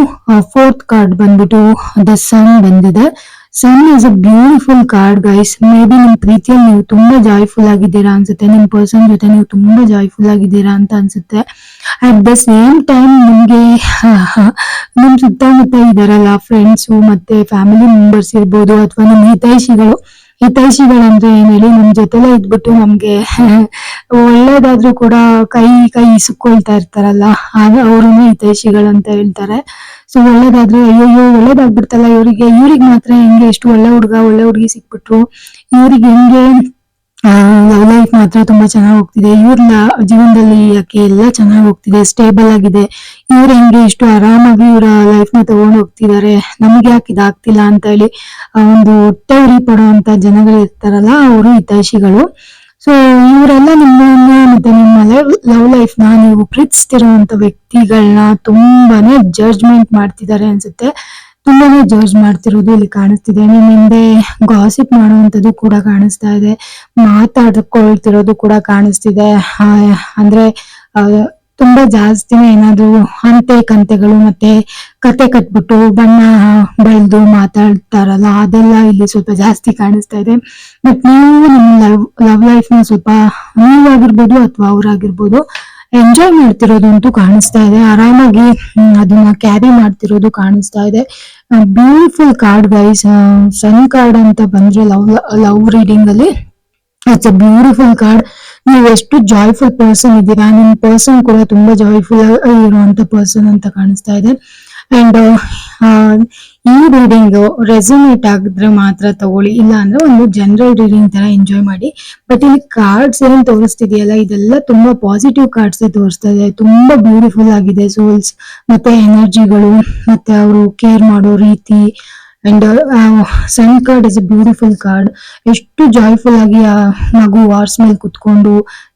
ಫೋರ್ತ್ ಕಾರ್ಡ್ ಬಂದ್ಬಿಟ್ಟು ದ ಸನ್ ಬಂದಿದೆ. Sun is a beautiful card guys maybe ನಿಮ್ ಪ್ರೀತಿಯಲ್ಲಿ ನೀವು ತುಂಬಾ ಜಾಯ್ಫುಲ್ ಆಗಿದ್ದೀರಾ ಅನ್ಸುತ್ತೆ. ನಿಮ್ ಪರ್ಸನ್ ಜೊತೆ ನೀವು ತುಂಬಾ ಜಾಯ್ಫುಲ್ ಆಗಿದ್ದೀರಾ ಅಂತ ಅನ್ಸುತ್ತೆ. ಅಟ್ ದ ಸೇಮ್ ಟೈಮ್ ನಿಮ್ಗೆ, (laughs) ನಿಮ್ ಸುತ್ತಮುತ್ತ ಇದಾರಲ್ಲ ಫ್ರೆಂಡ್ಸು ಮತ್ತೆ ಫ್ಯಾಮಿಲಿ ಮೆಂಬರ್ಸ್ ಇರ್ಬೋದು, ಅಥವಾ ನಿಮ್ ಹಿತೈಷಿಗಳು ಹಿತೈಷಿಗಳಂದ್ರೆ ಏನ್ ಹೇಳಿ, ನಮ್ ಜೊತೆಲೆ ಇದ್ಬಿಟ್ಟು ನಮ್ಗೆ (laughs) ಒಳ್ಳೇದಾದ್ರೂ ಕೂಡ ಕೈ ಕೈ ಇಸುಕೊಳ್ತಾ ಇರ್ತಾರಲ್ಲ, ಆಗ ಅವ್ರನ್ನ ಹಿತೈಷಿಗಳಂತ ಹೇಳ್ತಾರೆ. ಸೊ ಒಳ್ಳೇದಾದ್ರೆ ಅಯ್ಯೋ ಒಳ್ಳೇದಾಗ್ಬಿಡ್ತಲ್ಲ ಇವರಿಗೆ. ಇವ್ರಿಗೆ ಮಾತ್ರ ಹೆಂಗೆ ಎಷ್ಟು ಒಳ್ಳೆ ಹುಡ್ಗ, ಒಳ್ಳೆ ಹುಡುಗಿ ಸಿಕ್ಬಿಟ್ರು. ಇವ್ರಿಗೆ ಹೆಂಗೆ ಲವ್ ಲೈಫ್ ಮಾತ್ರ ತುಂಬಾ ಚೆನ್ನಾಗಿ ಹೋಗ್ತಿದೆ. ಇವ್ರ ಜೀವನದಲ್ಲಿ ಯಾಕೆ ಎಲ್ಲ ಚೆನ್ನಾಗಿ ಹೋಗ್ತಿದೆ ಸ್ಟೇಬಲ್ ಆಗಿದೆ. ಇವ್ರ ಹೆಂಗೆ ಇಷ್ಟು ಆರಾಮಾಗಿ ಇವರ ಲೈಫ್ನ ತಗೊಂಡು ಹೋಗ್ತಿದ್ದಾರೆ ನಮ್ಗೆ ಯಾಕೆ ಇದಾಗ್ತಿಲ್ಲ ಅಂತ ಹೇಳಿ ಒಂದು ಹೊಟ್ಟೆ ಉರಿ ಪಡುವಂತ ಜನಗಳು ಇರ್ತಾರಲ್ಲ, ಅವರು ಹಿತಾಶಿಗಳು. ಸೊ ಇವರೆಲ್ಲ ನಿಮ್ಮನ್ನ ಮತ್ತೆ ನಿಮ್ಮ ಲವ್ ಲೈಫ್ನ ನೀವು ಪ್ರೀತಿಸ್ತಿರುವಂತ ವ್ಯಕ್ತಿಗಳನ್ನ ತುಂಬಾನೇ ಜಡ್ಜ್ಮೆಂಟ್ ಮಾಡ್ತಿದ್ದಾರೆ ಅನ್ಸುತ್ತೆ. ತುಂಬಾನೇ ಜಡ್ಜ್ ಮಾಡ್ತಿರೋದು ಇಲ್ಲಿ ಕಾಣಿಸ್ತಿದೆ. ನಿಮ್ ಹಿಂದೆ ಗಾಸಿಪ್ ಮಾಡುವಂತದ್ದು ಕೂಡ ಕಾಣಿಸ್ತಾ ಇದೆ. ಮಾತಾಡ್ಕೊಳ್ತಿರೋದು ಕೂಡ ಕಾಣಿಸ್ತಿದೆ. ಅಂದ್ರೆ ತುಂಬಾ ಜಾಸ್ತಿನೇ ಏನಾದ್ರು ಅಂತೆ ಕಂತೆಗಳು ಮತ್ತೆ ಕತೆ ಕಟ್ಬಿಟ್ಟು ಬಣ್ಣ ಬೆಳೆದು ಮಾತಾಡ್ತಾರಲ್ಲ, ಅದೆಲ್ಲ ಇಲ್ಲಿ ಸ್ವಲ್ಪ ಜಾಸ್ತಿ ಕಾಣಿಸ್ತಾ ಇದೆ. ಬಟ್ ನೀವು ನಿಮ್ ಲವ್ ಲವ್ ಲೈಫ್ನ ಸ್ವಲ್ಪ ನೀವಾಗಿರ್ಬೋದು ಅಥವಾ ಅವ್ರಾಗಿರ್ಬೋದು ಎಂಜಾಯ್ ಮಾಡ್ತಿರೋದು ಅಂತೂ ಕಾಣಿಸ್ತಾ ಇದೆ. ಆರಾಮಾಗಿ ಅದನ್ನ ಕ್ಯಾರಿ ಮಾಡ್ತಿರೋದು ಕಾಣಿಸ್ತಾ ಇದೆ. Beautiful card guys sun card ಅಂತ ಬಂದ್ರೆ ಲವ್ ಲವ್ ರೀಡಿಂಗ್ ಅಲ್ಲಿ ಇಟ್ಸ್ ಅ ಬ್ಯೂಟಿಫುಲ್ ಕಾರ್ಡ್ ನೀವು ಎಷ್ಟು ಜಾಯ್ಫುಲ್ ಪರ್ಸನ್ ಇದ್ದೀರಾ? ನಿಮ್ ಪರ್ಸನ್ ಕೂಡ ತುಂಬಾ ಜಾಯ್ಫುಲ್ ಇರುವಂತ ಪರ್ಸನ್ ಅಂತ ಕಾಣಿಸ್ತಾ ಇದೆ. ಅಂಡ್ ಈ ರೀಡಿಂಗ್ ರೆಸೊನೇಟ್ ಆಗಿದ್ರೆ ಮಾತ್ರ ತಗೊಳ್ಳಿ. ಇಲ್ಲ ಅಂದ್ರೆ ಒಂದು ಜನರಲ್ ರೀಡಿಂಗ್ ತರ ಎಂಜಾಯ್ ಮಾಡಿ. ಬಟ್ ಇಲ್ಲಿ ಕಾರ್ಡ್ಸ್ ಏನ್ ತೋರಿಸ್ತಿದೆಯಲ್ಲ, ಇದೆಲ್ಲ ತುಂಬಾ ಪಾಸಿಟಿವ್ ಕಾರ್ಡ್ಸ್ ತೋರಿಸ್ತಾ ಇದೆ ತುಂಬಾ ಬ್ಯೂಟಿಫುಲ್ ಆಗಿದೆ ಸೋಲ್ಸ್ ಮತ್ತೆ ಎನರ್ಜಿಗಳು, ಮತ್ತೆ ಅವರು ಕೇರ್ ಮಾಡೋ ರೀತಿ. And sun card is a beautiful card ಎಷ್ಟು ಜಾಯ್ಫುಲ್ ಆಗಿ ಆ ಮಗು ವಾರ್ಸ್ ಮೇಲೆ ಕುತ್ಕೊಂಡು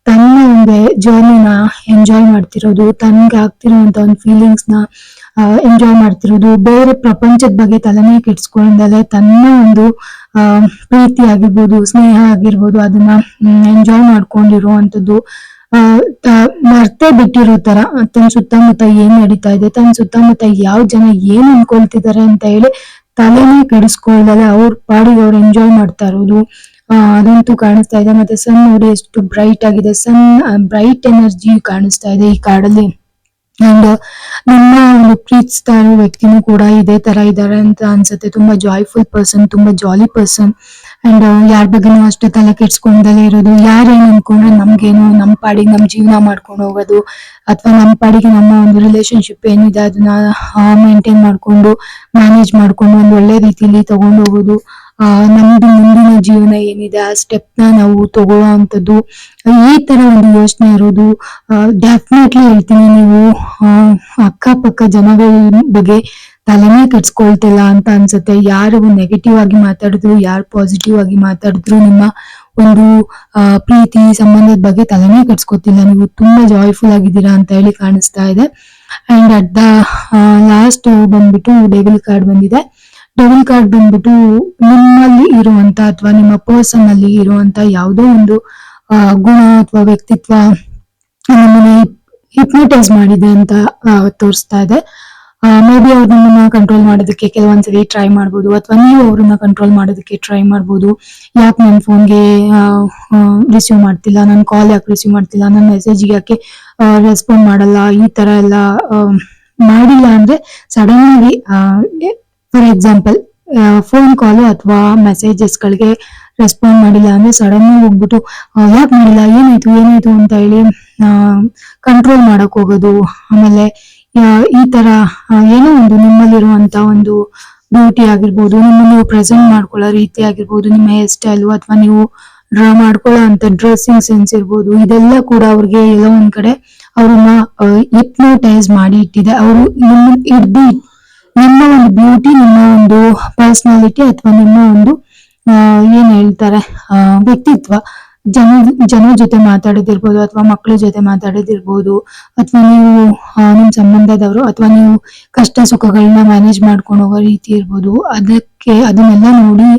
ತನ್ನ ಒಂದು ಜರ್ನಿನ ಎಂಜಾಯ್ ಮಾಡ್ತಿರೋದು, ತನ್ಗೆ ಆಗ್ತಿರೋ ಒಂದು ಫೀಲಿಂಗ್ಸ್ನ ಎಂಜಾಯ್ ಮಾಡ್ತಿರೋದು. ಬೇರೆ ಪ್ರಪಂಚದ ಬಗ್ಗೆ ತಲೆನೇ ಕೆಡ್ಸ್ಕೊಂಡಲೆ ತನ್ನ ಒಂದು ಪ್ರೀತಿ ಆಗಿರ್ಬೋದು ಸ್ನೇಹ ಆಗಿರ್ಬೋದು ಅದನ್ನ ಎಂಜಾಯ್ ಮಾಡ್ಕೊಂಡಿರುವಂತದ್ದು ಆ, ಮರ್ತೇ ಬಿಟ್ಟಿರೋ ತರ ತನ್ನ ಸುತ್ತಮುತ್ತ ಏನ್ ನಡೀತಾ ಇದೆ ತನ್ನ ಸುತ್ತಮುತ್ತ ಯಾವ ಜನ ಏನ್ ಅನ್ಕೊಳ್ತಿದ್ದಾರೆ ಅಂತ ಹೇಳಿ ತಲೆನೇ ಕೆಡಿಸ್ಕೊಳ್ದಲ್ಲ ಅವ್ರ ಪಾಡಿಗೆ ಅವ್ರು ಎಂಜಾಯ್ ಮಾಡ್ತಾ ಇರೋದು. ಅದಂತೂ ಕಾಣಿಸ್ತಾ ಇದೆ. ಮತ್ತೆ ಸನ್ ನೋಡಿ ಎಷ್ಟು ಬ್ರೈಟ್ ಆಗಿದೆ. ಸನ್ ಬ್ರೈಟ್ ಎನರ್ಜಿ ಕಾಣಿಸ್ತಾ ಇದೆ ಈ ಕಾಡಲ್ಲಿ. ಅಂಡ್ ನಿಮ್ಮ ಒಂದು ಪ್ರೀತಿಸ್ತಾ ಇರೋ ವ್ಯಕ್ತಿನೂ ಕೂಡ ಇದೇ ತರ ಇದ್ದಾರೆ ಅಂತ ಅನ್ಸುತ್ತೆ. ತುಂಬಾ ಜಾಯ್ಫುಲ್ ಪರ್ಸನ್ ತುಂಬಾ ಜಾಲಿ ಪರ್ಸನ್ ಅಂಡ್ ಯಾರ ಬಗ್ಗೆನೂ ಅಷ್ಟೇ ತಲೆ ಕೆಡ್ಸ್ಕೊಂಡಲೇ ಇರೋದು. ಯಾರೇನು ಅನ್ಕೊಂಡ್ರೆ ನಮ್ಗೇನು ನಮ್ ಪಾಡಿಗೆ ನಮ್ ಜೀವನ ಮಾಡ್ಕೊಂಡು ಹೋಗೋದು. ಅಥವಾ ನಮ್ ಪಾಡಿಗೆ ನಮ್ಮ ಒಂದು ರಿಲೇಶನ್ಶಿಪ್ ಏನಿದೆ, ಅದನ್ನ ಮೇಂಟೈನ್ ಮಾಡ್ಕೊಂಡು ಮ್ಯಾನೇಜ್ ಮಾಡ್ಕೊಂಡು ಒಂದ್ ಒಳ್ಳೆ ರೀತಿಲಿ ತಗೊಂಡು ಹೋಗೋದು. ಆ, ನಮ್ದು ಮುಂದಿನ ಜೀವನ ಏನಿದೆ, ಆ ಸ್ಟೆಪ್ನ ನಾವು ತಗೊಳ್ಳೋ ಅಂತದ್ದು ಈ ತರ ಒಂದು ಯೋಚನೆ ಇರೋದು ಡೆಫಿನೆಟ್ಲಿ ಹೇಳ್ತೀನಿ ನೀವು ಅಕ್ಕಪಕ್ಕ ಜನಗಳ ಬಗ್ಗೆ ತಲೆನೇ ಕೆಡ್ಸ್ಕೊಳ್ತಿಲ್ಲ ಅಂತ ಅನ್ಸುತ್ತೆ. ಯಾರು ನೆಗೆಟಿವ್ ಆಗಿ ಮಾತಾಡಿದ್ರು, ಯಾರು ಪಾಸಿಟಿವ್ ಆಗಿ ಮಾತಾಡಿದ್ರು, ನಿಮ್ಮ ಒಂದು ಪ್ರೀತಿ ಸಂಬಂಧದ ಬಗ್ಗೆ ತಲೆನೇ ಕೆಡ್ಸ್ಕೊತಿಲ್ಲ. ನೀವು ತುಂಬಾ ಜಾಯ್ಫುಲ್ ಆಗಿದ್ದೀರಾ ಅಂತ ಹೇಳಿ ಕಾಣಿಸ್ತಾ ಇದೆ. ಅಂಡ್ ಅಟ್ ದ ಲಾಸ್ಟ್ ಬಂದ್ಬಿಟ್ಟು ಡೆವಿಲ್ ಕಾರ್ಡ್ ಬಂದಿದೆ. ಡೆವಿಲ್ ಕಾರ್ಡ್ ಬಂದ್ಬಿಟ್ಟು ನಿಮ್ಮಲ್ಲಿ ಇರುವಂತ ಅಥವಾ ನಿಮ್ಮ ಪರ್ಸನ್ ಅಲ್ಲಿ ಇರುವಂತ ಯಾವುದೋ ಒಂದು ಗುಣ ಅಥವಾ ವ್ಯಕ್ತಿತ್ವ ನಮ್ಮನ್ನ ಹಿಪ್ನೋಟೈಸ್ ಮಾಡಿದೆ ಅಂತ ತೋರಿಸ್ತಾ ಇದೆ. ಮೇ ಬಿ ಅವ್ರು ನಿಮ್ಮನ್ನ ಕಂಟ್ರೋಲ್ ಮಾಡೋದಕ್ಕೆ ಕೆಲವೊಂದ್ಸರಿ ಟ್ರೈ ಮಾಡ್ಬೋದು ಅಥವಾ ನೀವು ಅವ್ರನ್ನ ಕಂಟ್ರೋಲ್ ಮಾಡೋದಕ್ಕೆ ಟ್ರೈ ಮಾಡ್ಬೋದು. ಯಾಕೆ ನನ್ನ ಫೋನ್ಗೆ ರಿಸೀವ್ ಮಾಡ್ತಿಲ್ಲ ನನ್ನ ಕಾಲ್ ಯಾಕೆ ರಿಸೀವ್ ಮಾಡ್ತಿಲ್ಲ ನನ್ನ ಮೆಸೇಜ್ಗೆ ಯಾಕೆ ರೆಸ್ಪಾಂಡ್ ಮಾಡಲ್ಲ, ಈ ತರ ಎಲ್ಲ ಮಾಡಿಲ್ಲ ಅಂದ್ರೆ ಸಡನ್ ಆಗಿ ಫಾರ್ ಎಕ್ಸಾಂಪಲ್ ಫೋನ್ ಕಾಲು ಅಥವಾ ಮೆಸೇಜಸ್ಗಳಿಗೆ ರೆಸ್ಪಾಂಡ್ ಮಾಡಿಲ್ಲ ಅಂದ್ರೆ ಸಡನ್ ಹೋಗ್ಬಿಟ್ಟು ಯಾಕೆ ಮಾಡಿಲ್ಲ? ಏನಾಯ್ತು? ಏನಾಯ್ತು? ಅಂತ ಹೇಳಿ ಕಂಟ್ರೋಲ್ ಮಾಡಕ್ ಹೋಗೋದು. ಆಮೇಲೆ ಈ ತರ ಏನೋ ಒಂದು ನಿಮ್ಮಲ್ಲಿರುವಂತ ಒಂದು ಬ್ಯೂಟಿ ಆಗಿರ್ಬೋದು ನಿಮ್ಮ ನೀವು ಪ್ರೆಸೆಂಟ್ ಮಾಡ್ಕೊಳ್ಳೋ ರೀತಿ ಆಗಿರ್ಬೋದು, ನಿಮ್ಮ ಹೇರ್ ಸ್ಟೈಲು ಅಥವಾ ನೀವು ಡ್ರಾ ಮಾಡ್ಕೊಳ್ಳೋ ಅಂತ ಡ್ರೆಸ್ಸಿಂಗ್ ಸೆನ್ಸ್ ಇರ್ಬೋದು, ಇದೆಲ್ಲ ಕೂಡ ಅವ್ರಿಗೆ ಎಲ್ಲೋ ಒಂದ್ ಕಡೆ ಅವ್ರನ್ನ ಇಪ್ನೋಟೈಸ್ ಮಾಡಿ ಇಟ್ಟಿದೆ. ಅವರು ಹಿಡ್ದು ನಿಮ್ಮ ಒಂದು ಬ್ಯೂಟಿ ನಿಮ್ಮ ಒಂದು ಪರ್ಸನಾಲಿಟಿ ಅಥವಾ ನಿಮ್ಮ ಒಂದು ಏನ್ ಹೇಳ್ತಾರೆ ವ್ಯಕ್ತಿತ್ವ, ಜನ ಜನ ಜೊತೆ ಮಾತಾಡೋದಿರ್ಬೋದು ಅಥವಾ ಮಕ್ಕಳ ಜೊತೆ ಮಾತಾಡೋದಿರ್ಬೋದು ಅಥವಾ ನೀವು ನಿಮ್ಮ ನಿಮ್ ಸಂಬಂಧದವರು ಅಥವಾ ನೀವು ಕಷ್ಟ ಸುಖಗಳನ್ನ ಮ್ಯಾನೇಜ್ ಮಾಡ್ಕೊಂಡು ಹೋಗೋ ರೀತಿ ಇರ್ಬೋದು. ಅದಕ್ಕೆ ಅದನ್ನೆಲ್ಲ ನೋಡಿ,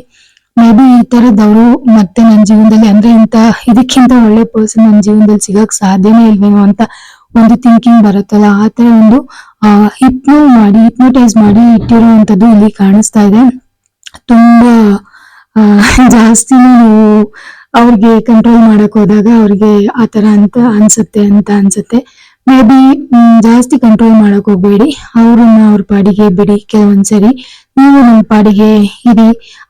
ಮೇ ಬಿ ಈ ತರದವರು ಮತ್ತೆ ನನ್ನ ಜೀವನದಲ್ಲಿ ಅಂದ್ರೆ ಇಂತ ಇದಕ್ಕಿಂತ ಒಳ್ಳೆ ಪರ್ಸನ್ ನನ್ನ ಜೀವನದಲ್ಲಿ ಸಿಗಕ್ ಸಾಧ್ಯನೇ ಇಲ್ವೇನೋ ಅಂತ ಒಂದು ಥಿಂಕಿಂಗ್ ಬರುತ್ತಲ್ಲ, ಆ ತರ ಒಂದು ಹಿಪ್ನೋ ಮಾಡಿ ಹಿಪ್ನೋಟೈಸ್ ಮಾಡಿ ಇಟ್ಟಿರುವಂತದ್ದು ಇಲ್ಲಿ ಕಾಣಿಸ್ತಾ ಇದೆ. ತುಂಬಾ ಜಾಸ್ತಿ ನೀವು ಅವ್ರಿಗೆ ಕಂಟ್ರೋಲ್ ಮಾಡಕ್ ಹೋದಾಗ ಅವ್ರಿಗೆ ಆ ಆತರ ಅಂತ ಅನ್ಸುತ್ತೆ ಅಂತ ಅನ್ಸುತ್ತೆ. ಮೇ ಬಿ ಜಾಸ್ತಿ ಕಂಟ್ರೋಲ್ ಮಾಡಕ್ ಹೋಗ್ಬೇಡಿ. ಅವ್ರನ್ನ ಅವ್ರ ಪಾಡಿಗೆ ಬಿಡಿ ಕೆಲವೊಂದ್ಸರಿ. ನೀವು ನಮ್ಮ ಪಾಡಿಗೆ ಇರಿ.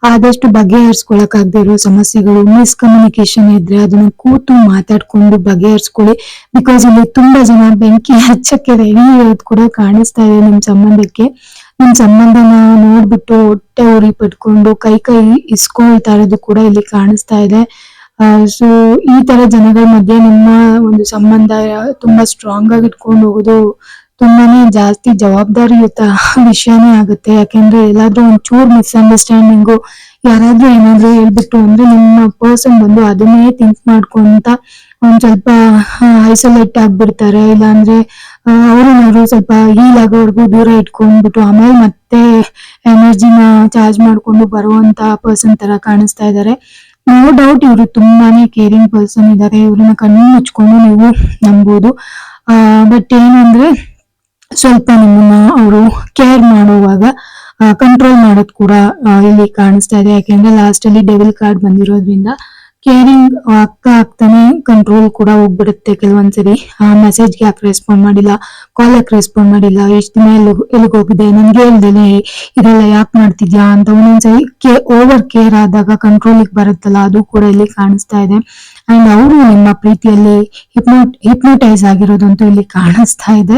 ಆದಷ್ಟು ಬಗೆಹರಿಸ್ಕೊಳಕ್ ಇರೋ ಸಮಸ್ಯೆಗಳು ಮಿಸ್ಕಮ್ಯುನಿಕೇಶನ್ ಇದ್ರೆ ಅದನ್ನ ಕೂತು ಮಾತಾಡ್ಕೊಂಡು ಬಗೆಹರಿಸ್ಕೊಳ್ಳಿ. ಬಿಕಾಸ್ ಇಲ್ಲಿ ತುಂಬಾ ಜನ ಬೆಂಕಿ ಹಚ್ಚಕ್ಕೆ ರೆಡಿ ಇರೋದು ಕೂಡ ಕಾಣಿಸ್ತಾ ಇದೆ ನಿಮ್ ಸಂಬಂಧಕ್ಕೆ. ನಿಮ್ ಸಂಬಂಧನ ನೋಡ್ಬಿಟ್ಟು ಹೊಟ್ಟೆ ಉರಿ ಪಟ್ಕೊಂಡು ಕೈ ಕೈ ಇಸ್ಕೊಳ್ತಾ ಇರೋದು ಕೂಡ ಇಲ್ಲಿ ಕಾಣಿಸ್ತಾ ಇದೆ. ಸೊ ಈ ತರ ಜನಗಳ ಮಧ್ಯೆ ನಿಮ್ಮ ಒಂದು ಸಂಬಂಧ ತುಂಬಾ ಸ್ಟ್ರಾಂಗ್ ಆಗಿ ಇಟ್ಕೊಂಡು ಹೋಗೋದು ತುಂಬಾನೇ ಜಾಸ್ತಿ ಜವಾಬ್ದಾರಿಯುತ ವಿಷಯನೇ ಆಗುತ್ತೆ. ಯಾಕೆಂದ್ರೆ ಎಲ್ಲಾದ್ರೂ ಒಂಚೂರು ಮಿಸ್ಅಂಡರ್ಸ್ಟ್ಯಾಂಡಿಂಗು ಯಾರಾದ್ರೂ ಏನಾದ್ರೂ ಹೇಳ್ಬಿಟ್ಟು ಅಂದ್ರೆ ನಿಮ್ಮ ಪರ್ಸನ್ ಬಂದು ಅದನ್ನೇ ಥಿಂಕ್ ಮಾಡ್ಕೊಂತ ಒಂದ್ ಸ್ವಲ್ಪ ಐಸೋಲೇಟ್ ಆಗ್ಬಿಡ್ತಾರೆ. ಇಲ್ಲಾಂದ್ರೆ ಅವ್ರನ್ನವರು ಸ್ವಲ್ಪ ಹೀಲ್ ಆಗೋವರೆಗೂ ದೂರ ಇಟ್ಕೊಂಡ್ಬಿಟ್ಟು ಆಮೇಲೆ ಮತ್ತೆ ಎನರ್ಜಿನ ಚಾರ್ಜ್ ಮಾಡ್ಕೊಂಡು ಬರುವಂತ ಪರ್ಸನ್ ತರ ಕಾಣಿಸ್ತಾ ಇದ್ದಾರೆ ನೋ ಡೌಟ್ ಇವರು ತುಂಬಾನೇ ಕೇರಿಂಗ್ ಪರ್ಸನ್ ಇದ್ದಾರೆ ಇವ್ರನ್ನ ಕಣ್ಣು ಮುಚ್ಕೊಂಡು ನೀವು ನಂಬೋದು. ಬಟ್ ಏನಂದ್ರೆ ಸ್ವಲ್ಪ ನಿಮ್ಮನ್ನ ಅವರು ಕೇರ್ ಮಾಡುವಾಗ ಕಂಟ್ರೋಲ್ ಮಾಡೋದು ಕೂಡ ಇಲ್ಲಿ ಕಾಣಿಸ್ತಾ ಇದೆ. ಯಾಕೆಂದ್ರೆ ಲಾಸ್ಟ್ ಅಲ್ಲಿ ಡೆವಿಲ್ ಕಾರ್ಡ್ ಬಂದಿರೋದ್ರಿಂದ ಕೇರಿಂಗ್ ಆಗ್ತಾ ಆಗ್ತಾನೆ ಕಂಟ್ರೋಲ್ ಕೂಡ ಹೋಗ್ಬಿಡುತ್ತೆ ಕೆಲವೊಂದ್ಸರಿ. ಮೆಸೇಜ್ಗೆ ಯಾಕೆ ರೆಸ್ಪಾಂಡ್ ಮಾಡಿಲ್ಲ? ಕಾಲ್ ಯಾಕೆ ರೆಸ್ಪಾಂಡ್ ಮಾಡಿಲ್ಲ? ಎಷ್ಟು ದಿನ ಎಲ್ಲಿ ಎಲ್ಲಿಗೆ ಹೋಗಿದೆ? ನನ್ಗೆ ಹೇಳ್ದೇನೆ ಇದೆಲ್ಲ ಯಾಕೆ ಮಾಡ್ತಿದ್ಯಾ ಅಂತ ಒಂದೊಂದ್ಸರಿ ಕೇ ಓವರ್ ಕೇರ್ ಆದಾಗ ಕಂಟ್ರೋಲಿಗೆ ಬರುತ್ತಲ್ಲ, ಅದು ಕೂಡ ಇಲ್ಲಿ ಕಾಣಿಸ್ತಾ ಇದೆ. ಅಂಡ್ ಅವರು ನಿಮ್ಮ ಪ್ರೀತಿಯಲ್ಲಿ ಹಿಪ್ನೋ ಹಿಪ್ನೋಟೈಸ್ ಆಗಿರೋದಂತೂ ಇಲ್ಲಿ ಕಾಣಿಸ್ತಾ ಇದೆ.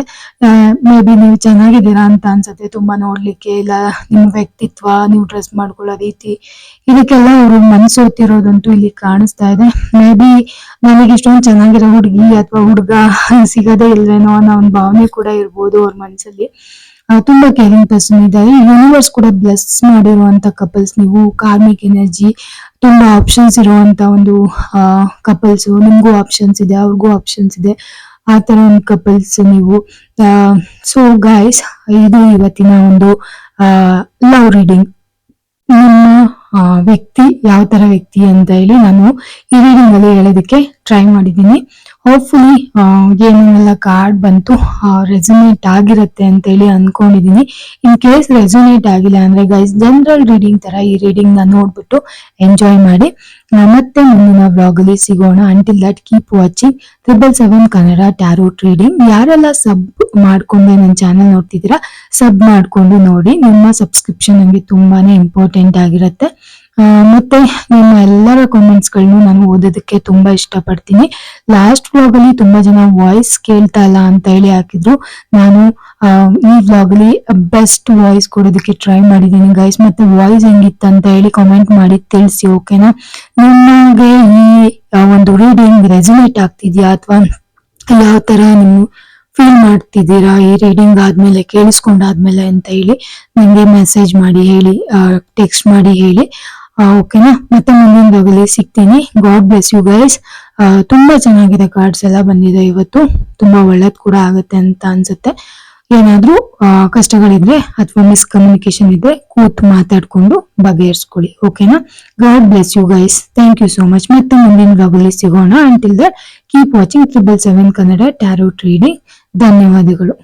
ಮೇ ಬಿ ನೀವು ಚೆನ್ನಾಗಿದ್ದೀರಾ ಅಂತ ಅನ್ಸುತ್ತೆ. ತುಂಬಾ ನೋಡ್ಲಿಕ್ಕೆ ಇಲ್ಲ ನಿಮ್ಮ ವ್ಯಕ್ತಿತ್ವ ನೀವು ಡ್ರೆಸ್ ಮಾಡ್ಕೊಳ್ಳೋ ರೀತಿ. ಇದಕ್ಕೆಲ್ಲ ಅವರು ಮನಸ್ಸೋತಿರೋದಂತೂ ಇಲ್ಲಿ ಕಾಣಿಸ್ತಾ ಇದೆ. ಮೇ ಬಿ ನನಗೆ ಇಷ್ಟೊಂದು ಚೆನ್ನಾಗಿರೋ ಹುಡುಗಿ ಅಥವಾ ಹುಡುಗ ಸಿಗದೇ ಇಲ್ವೇನೋ ಅನ್ನೋ ಒಂದು ಭಾವನೆ ಕೂಡ ಇರ್ಬೋದು ಅವ್ರ ಮನ್ಸಲ್ಲಿ. ಆ, ತುಂಬಾ ಕೇರಿಂಗ್ ಪರ್ಸನ್ ಇದ್ದಾರೆ ಯೂನಿವರ್ಸ್ ಕೂಡ ಬ್ಲೆಸ್ ಮಾಡಿರುವಂತ ಕಪಲ್ಸ್ ನೀವು ಕಾರ್ಮಿಕ್ ಎನರ್ಜಿ ತುಂಬಾ ಆಪ್ಷನ್ಸ್ ಇರುವಂತ ಒಂದು ಕಪಲ್ಸ್ ನಿಮ್ಗೂ ಆಪ್ಷನ್ಸ್ ಇದೆ, ಅವ್ರಿಗೂ ಆಪ್ಷನ್ಸ್ ಇದೆ. ಆ ತರ ಒಂದು ಕಪಲ್ಸ್ ನೀವು. ಸೊ ಗೈಸ್ ಇದು ಇವತ್ತಿನ ಒಂದು ಲವ್ ರೀಡಿಂಗ್ ನಿಮ್ಮ ವ್ಯಕ್ತಿ ಯಾವ ತರ ವ್ಯಕ್ತಿ ಅಂತ ಹೇಳಿ ನಾನು ಈ ರೀಡಿಂಗ್ ಅಲ್ಲಿ ಹೇಳೋದಕ್ಕೆ ಟ್ರೈ ಮಾಡಿದ್ದೀನಿ. ಹೋಪ್ಫುಲಿ ಏನೇನೆಲ್ಲ ಕಾರ್ಡ್ ಬಂತು ರೆಸ್ಯುನೇಟ್ ಆಗಿರುತ್ತೆ ಅಂತ ಹೇಳಿ ಅನ್ಕೊಂಡಿದ್ದೀನಿ. ಇನ್ ಕೇಸ್ ರೆಸೊನೇಟ್ ಆಗಿಲ್ಲ ಅಂದ್ರೆ ಗೈಸ್ ಜನರಲ್ ರೀಡಿಂಗ್ ತರ ಈ ರೀಡಿಂಗ್ನ ನೋಡ್ಬಿಟ್ಟು ಎಂಜಾಯ್ ಮಾಡಿ. ಮತ್ತೆ ಮುಂದಿನ ವ್ಲಾಗಲ್ಲಿ ಸಿಗೋಣ. Until that keep watching triple seven Kannada tarot reading ಯಾರೆಲ್ಲ ಸಬ್ ಮಾಡ್ಕೊಂಡೆ ನನ್ನ ಚಾನಲ್ ನೋಡ್ತಿದ್ದೀರಾ ಸಬ್ ಮಾಡ್ಕೊಂಡು ನೋಡಿ. ನಿಮ್ಮ ಸಬ್ಸ್ಕ್ರಿಪ್ಷನ್ ನನಗೆ ತುಂಬಾನೇ ಇಂಪಾರ್ಟೆಂಟ್ ಆಗಿರುತ್ತೆ. ಮತ್ತೆ ನಿಮ್ಮ ಎಲ್ಲರ ಕಾಮೆಂಟ್ಸ್ಗಳನ್ನು ನಾನು ಓದೋದಕ್ಕೆ ತುಂಬಾ ಇಷ್ಟಪಡ್ತೀನಿ. ಲಾಸ್ಟ್ ವ್ಲಾಗ್ ಅಲ್ಲಿ ತುಂಬಾ ಜನ ವಾಯ್ಸ್ ಕೇಳ್ತಾ ಇಲ್ಲ ಅಂತ ಹೇಳಿ ಹಾಕಿದ್ರು. ನಾನು ಈ ವ್ಲಾಗ್ ಅಲ್ಲಿ ಬೆಸ್ಟ್ ವಾಯ್ಸ್ ಕೊಡೋದಕ್ಕೆ ಟ್ರೈ ಮಾಡಿದ್ದೀನಿ ಗೈಸ್ ಮತ್ತೆ ವಾಯ್ಸ್ ಹೆಂಗಿತ್ತು ಅಂತ ಹೇಳಿ ಕಾಮೆಂಟ್ ಮಾಡಿ ತಿಳಿಸಿ ಓಕೆನಾ ನಿಮಗೆ ಈ ಒಂದು ರೀಡಿಂಗ್ ರೆಸಿನೇಟ್ ಆಗ್ತಿದ್ಯಾ ಅಥವಾ ಯಾವ ತರ ನೀವು ಫೀಲ್ ಮಾಡ್ತಿದ್ದೀರಾ ಈ ರೀಡಿಂಗ್ ಆದ್ಮೇಲೆ, ಕೇಳಿಸ್ಕೊಂಡಾದ್ಮೇಲೆ ಅಂತ ಹೇಳಿ, ನಿಮಗೆ ಮೆಸೇಜ್ ಮಾಡಿ ಹೇಳಿ ಟೆಕ್ಸ್ಟ್ ಮಾಡಿ ಹೇಳಿ. ಓಕೆನಾ ಮತ್ತೆ ಮುಂದಿನ ಭಾಗದಲ್ಲಿ ಸಿಗ್ತೀನಿ ಗಾಡ್ ಬ್ಲೆಸ್ ಯು ಗೈಸ್ ತುಂಬಾ ಚೆನ್ನಾಗಿದೆ ಕಾರ್ಡ್ಸ್ ಎಲ್ಲ ಬಂದಿದೆ ಇವತ್ತು. ತುಂಬಾ ಒಳ್ಳೇದ್ ಕೂಡ ಆಗುತ್ತೆ ಅಂತ ಅನ್ಸುತ್ತೆ. ಏನಾದ್ರೂ ಕಷ್ಟಗಳಿದ್ರೆ ಅಥವಾ ಮಿಸ್ಕಮ್ಯುನಿಕೇಶನ್ ಇದ್ರೆ ಕೂತ್ ಮಾತಾಡ್ಕೊಂಡು ಬಗೆಹರಿಸ್ಕೊಳ್ಳಿ. ಓಕೆನಾ God bless you guys thank you so much ಮತ್ತೆ ಮುಂದಿನ ಭಾಗದಲ್ಲಿ ಸಿಗೋಣ. Until the keep watching triple seven Kannada tarot reading ಧನ್ಯವಾದಗಳು.